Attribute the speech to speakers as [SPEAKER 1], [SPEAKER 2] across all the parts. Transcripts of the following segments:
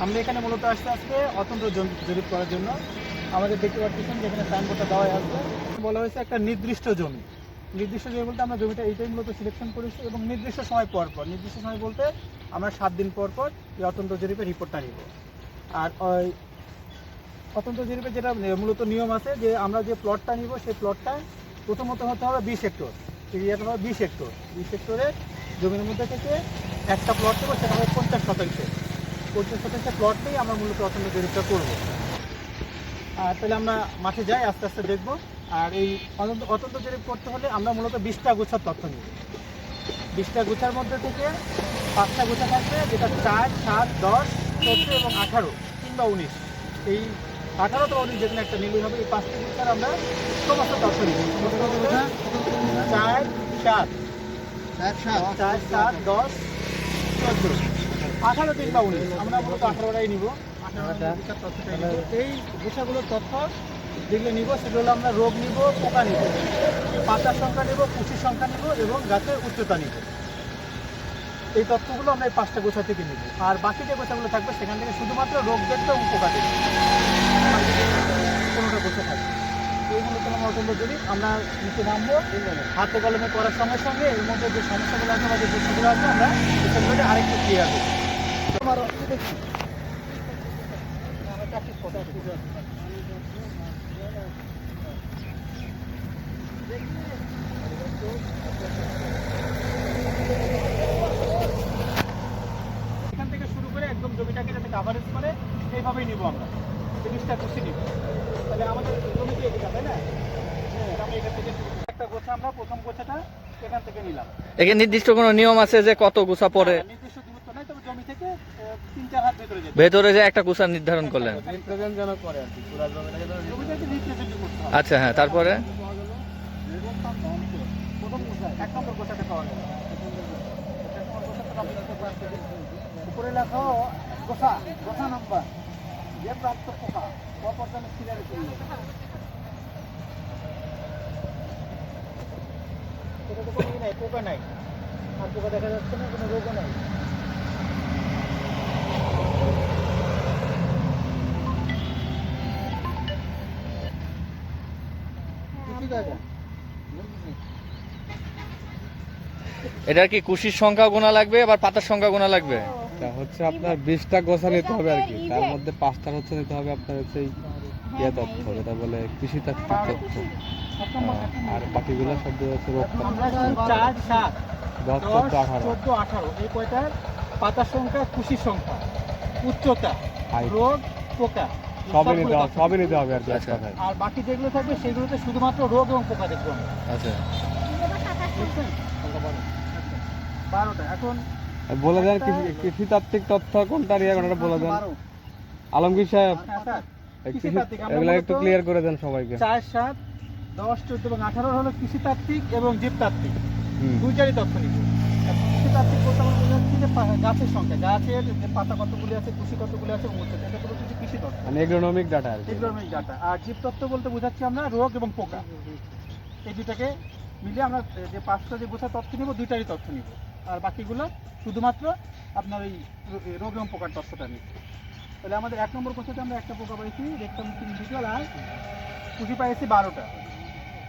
[SPEAKER 1] আমরা এখানে মূলত আসতে আসতে অত্যন্ত জন- জরিপ করার জন্য। আমাদের দেখতে পাচ্ছেন যেখানে সাইনবোর্ডটা দেওয়া আছে। বলা হয়েছে একটা নির্দিষ্ট জমি। নির্দিষ্ট জমি বলতে আমরা জমিটা এইটাই মূলত সিলেকশন করেছি এবং নির্দিষ্ট সময় পর পর, নির্দিষ্ট সময় বলতে আমরা সাত দিন পর পর এই অত্যন্ত জরিপের রিপোর্টটা নিব। আর ওই অত্যন্ত জরিপের যেটা মূলত নিয়ম আছে যে আমরা যে প্লটটা নিব, সেই প্লটটা প্রথমত হতে হবে বিশ হেক্টর এরিয়াটা হবে বিশ হেক্টর বিশ হেক্টরে জমির মধ্যে থেকে একটা প্লট নেব সেটা হবে পঞ্চাশ শতাংশ। পঞ্চাশ শতাংশ প্লট নিয়ে আমরা মূলত অত্যন্ত জরিপটা করব। আর তাহলে আমরা মাঠে যাই আস্তে আস্তে দেখব। আর এই অত্যন্ত অত্যন্ত জরিপ করতে হলে আমরা মূলত বিশটা গোছার তথ্য নিব। বিশটা গোছার মধ্যে থেকে পাঁচটা গোছা থাকবে যেটা চার সাত দশ চোদ্দ এবং আঠারো কিংবা উনিশ। এই আঠারো তো উনিশ যেখানে একটা নিলেই হবে এই পাঁচটা গোছার আমরা সমস্ত তথ্য নিব। চার সাত। চার সাত। দশ চোদ্দ আঠারো কিংবা উনিশ। আমরা মূলত আঠারোটাই নিব। এই বিষয়গুলোর তথ্য যেগুলো নিব সেগুলো হলো আমরা রোগ নিব পোকা নিব পাতার সংখ্যা নিব কুশির সংখ্যা নিব এবং গাছের উচ্চতা নিব। এই তথ্যগুলো আমরা এই পাঁচটা গোছা থেকে নিব। আর বাকি যে গোছাগুলো থাকবে সেখান থেকে শুধুমাত্র রোগ দেখবে এবং পোকা দেখবে কোনোটা গোছা থাকবে এই মূলত অত্যন্ত জরুরি আমরা নিচে নামবো হাতে কলমে করার সঙ্গে সঙ্গে এর মধ্যে যে সমস্যাগুলো আছে বা যে প্রশ্নগুলো আছে আমরা সেগুলো আরেকটু ক্লিয়ার করব। এখান থেকে শুরু করে একদম জমিটাকে যাতে কাভারেজ করে এইভাবেই নিব আমরা। জিনিসটা খুশি নিব। তাহলে আমাদের জমিতে এদিকে তাই না? হ্যাঁ, আমরা এখান থেকে একটা গোছা আমরা প্রথম গোছাটা এখান থেকে নিলাম।
[SPEAKER 2] এখানে নির্দিষ্ট কোনো নিয়ম আছে যে কত গুছা পরে
[SPEAKER 1] হ্যাঁ, নির্দিষ্ট দূরত্ব নাই তবে জমি থেকে আহ, তিন চার হাত ভেতরে যেতে হবে।
[SPEAKER 2] ভেতরে যে একটা গুছা নির্ধারণ করলেন। আচ্ছা হ্যাঁ তারপরে।
[SPEAKER 1] উপরে লেখা নাম্বার। যে প্রাপ্ত পোকা সিরিয়াল নাই পোকা নাই। আর পোকা দেখা যাচ্ছে না কোনো রোগও নাই।
[SPEAKER 2] এটার কি কুশির সংখ্যা গোনা লাগবে আবার পাতার সংখ্যা গোনা লাগবে?
[SPEAKER 3] তা হচ্ছে আপনার বিশটা গোছা নিতে হবে আর কি। তার মধ্যে পাঁচটা হচ্ছে নিতে হবে আপনার হচ্ছে এই ইয়ে তথ্য যেটা বলে কৃষি তাত্ত্বিক তথ্য। আর বাকিগুলো সব দিয়ে হচ্ছে রোগ
[SPEAKER 1] আমরা চার সাত
[SPEAKER 3] দশ চোদ্দ আঠারো।
[SPEAKER 1] চোদ্দ আঠারো এই কয়টার পাতার সংখ্যা কুশির সংখ্যা উচ্চতা। রোগ পোকা।
[SPEAKER 3] সবই নিতে হবে সবই নিতে হবে আর কি
[SPEAKER 2] আচ্ছা।
[SPEAKER 3] কথায়
[SPEAKER 1] আর বাকি যেগুলো থাকবে সেগুলোতে শুধুমাত্র রোগ এবং পোকা দেখব
[SPEAKER 2] আচ্ছা।
[SPEAKER 1] বারোটা। এখন
[SPEAKER 3] বলে দেন কৃষি- কৃষিতাত্ত্বিক তথ্য কোনটা নিয়ে কোনটা বলে দেন।
[SPEAKER 1] বারো।
[SPEAKER 3] আলমগীর সাহেব
[SPEAKER 1] হ্যাঁ,
[SPEAKER 3] এগুলো একটু ক্লিয়ার করে দেন সবাইকে।
[SPEAKER 1] চার সাত দশ চোদ্দ এবং আঠারো হলো কৃষিতাত্ত্বিক এবং জীবতাত্ত্বিক।
[SPEAKER 3] হুম।
[SPEAKER 1] দুইটারই তথ্য নিব। কৃষিতাত্ত্বিক বলতে আমরা বোঝাচ্ছি যে গাছের সংখ্যা। গাছের যে পাতা কতগুলি আছে কুশি কতগুলি আছে উচ্চতা এটা হচ্ছে কৃষি তত্ত্ব।
[SPEAKER 3] মানে এগ্রোনমিক ডাটা আর
[SPEAKER 1] এগ্রোনমিক ডাটা আর জীবতত্ত্ব বলতে বোঝাচ্ছি আমরা রোগ এবং পোকা। এই দুটাকে মিলে আমরা যে পাঁচটা যে গোছা তথ্য নিব দুইটারই তথ্য নিব। আর বাকিগুলো শুধুমাত্র আপনার রো- রোগ এবং পোকার তথ্যটা নিব। তাহলে আমাদের এক নম্বর গোছাতে আমরা একটা পোকা পাইছি দেখতাম ইন্ডিভিজুয়াল আর কুশি পাইছি বারোটা।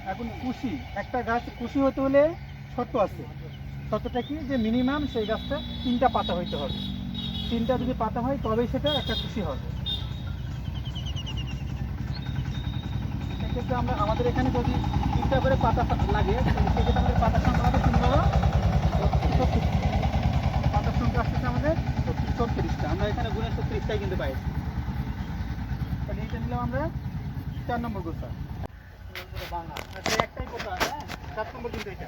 [SPEAKER 1] এখন কুশি একটা গাছ কুশি হতে হলে শর্ত আছে। শর্তটা কি? যে মিনিমাম সেই গাছটা তিনটা পাতা হইতে হবে। তিনটা যদি পাতা হয়, তবেই সেটা একটা খুশি হবে। সেক্ষেত্রে আমরা আমাদের এখানে যদি তিনটা করে পাতা লাগে সেক্ষেত্রে আমাদের পাতার সংখ্যা হবে তিন বারো ছত্রিশ পাতার সংখ্যা আসতেছে আমাদের ছত্রিশ ছত্রিশটা আমরা এখানে গুণে ছত্রিশটাই কিন্তু পাইছি। তাহলে এইটা নিলাম আমরা চার নম্বর গোছা। আচ্ছা একটাই গোছা হ্যাঁ? সাত নম্বর কিন্তু এটা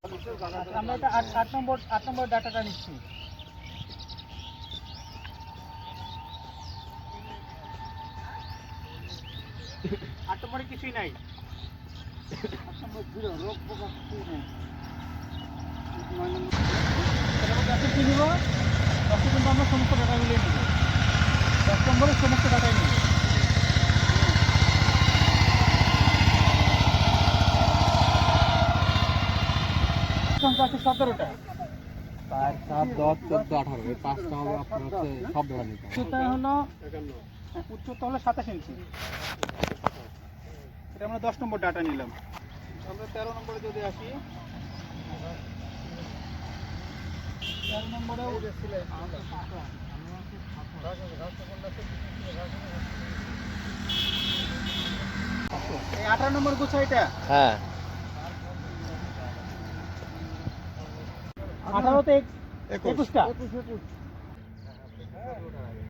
[SPEAKER 1] আট নম্বর আট নম্বর ডাটাটা নিচ্ছি। আট নম্বরে কিছুই নাই। আট নম্বর রোগ পোকা কিছুই নেই নম্বর সমস্ত ডাটাগুলি দশ নম্বরের সমস্ত আছে সতেরোটা।
[SPEAKER 3] চার সাত দশ চোদ্দ আঠারো। এই পাঁচটা হবে আপনার হচ্ছে সব ধরা
[SPEAKER 1] উচ্চতা হলো উচ্চতা হলো সাতাশ ইঞ্চি। এটা আমরা দশ নম্বর ডাটা নিলাম। আমরা তেরো নম্বরে যদি আসি তেরো নম্বরে এই আঠারো নম্বর গুছা এটা?
[SPEAKER 2] হ্যাঁ।
[SPEAKER 1] আঠারোতে একুশটা?